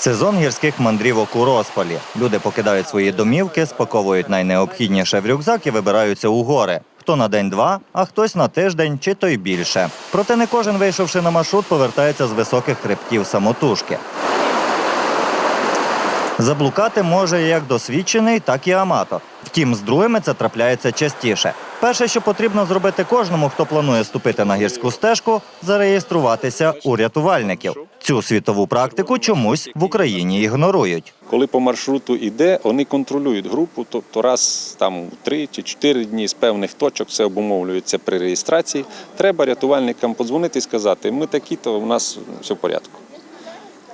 Сезон гірських мандрівок у розпалі. Люди покидають свої домівки, спаковують найнеобхідніше в рюкзак і вибираються у гори. Хто на день-два, а хтось на тиждень чи то й більше. Проте не кожен, вийшовши на маршрут, повертається з високих хребтів самотужки. Заблукати може як досвідчений, так і аматор. Втім, з другими це трапляється частіше. Перше, що потрібно зробити кожному, хто планує ступити на гірську стежку, зареєструватися у рятувальників. Цю світову практику чомусь в Україні ігнорують. Коли по маршруту йде, вони контролюють групу, тобто раз там у три чи чотири дні з певних точок все обумовлюється при реєстрації. Треба рятувальникам подзвонити і сказати, ми такі, то у нас все в порядку.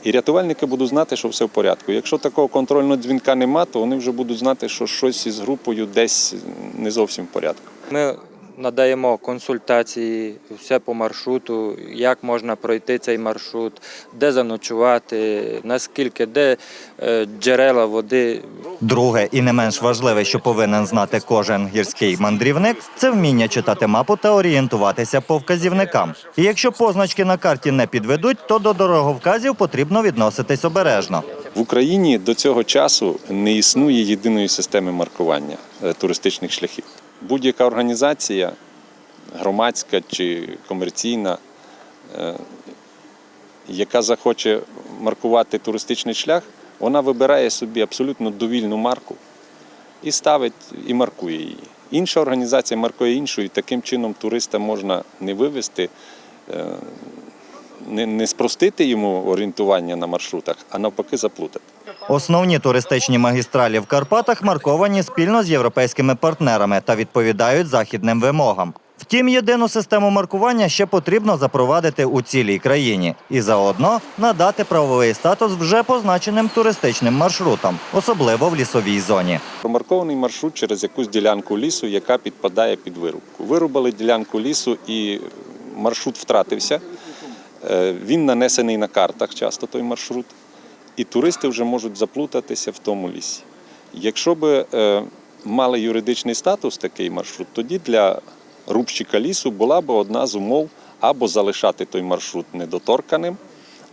І рятувальники будуть знати, що все в порядку. Якщо такого контрольного дзвінка нема, то вони вже будуть знати, що щось із групою десь не зовсім в порядку. Ми надаємо консультації, все по маршруту, як можна пройти цей маршрут, де заночувати, наскільки, де е, джерела води. Друге і не менш важливе, що повинен знати кожен гірський мандрівник, це вміння читати мапу та орієнтуватися по вказівникам. І якщо позначки на карті не підведуть, то до дороговказів потрібно відноситись обережно. В Україні до цього часу не існує єдиної системи маркування е, туристичних шляхів. Будь-яка організація, громадська чи комерційна, е, яка захоче маркувати туристичний шлях, вона вибирає собі абсолютно довільну марку і ставить і маркує її. Інша організація маркує іншу, і таким чином туриста можна не вивести, е, не, не спростити йому орієнтування на маршрутах, а навпаки заплутати. Основні туристичні магістралі в Карпатах марковані спільно з європейськими партнерами та відповідають західним вимогам. Втім, єдину систему маркування ще потрібно запровадити у цілій країні і заодно надати правовий статус вже позначеним туристичним маршрутам, особливо в лісовій зоні. Промаркований маршрут через якусь ділянку лісу, яка підпадає під вирубку. Вирубали ділянку лісу і маршрут втратився. Е, Він нанесений на картах часто той маршрут, і туристи вже можуть заплутатися в тому лісі. Якщо би е, мали юридичний статус такий маршрут, тоді для рубщика лісу була б одна з умов або залишати той маршрут недоторканим,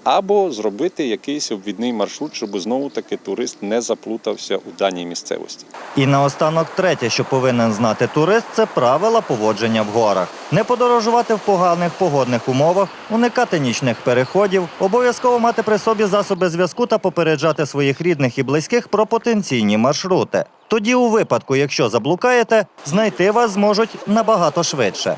або зробити якийсь обвідний маршрут, щоб знову таки турист не заплутався у даній місцевості. І наостанок третє, що повинен знати турист, це правила поводження в горах. Не подорожувати в поганих погодних умовах, уникати нічних переходів, обов'язково мати при собі засоби зв'язку та попереджати своїх рідних і близьких про потенційні маршрути. Тоді, у випадку, якщо заблукаєте, знайти вас зможуть набагато швидше.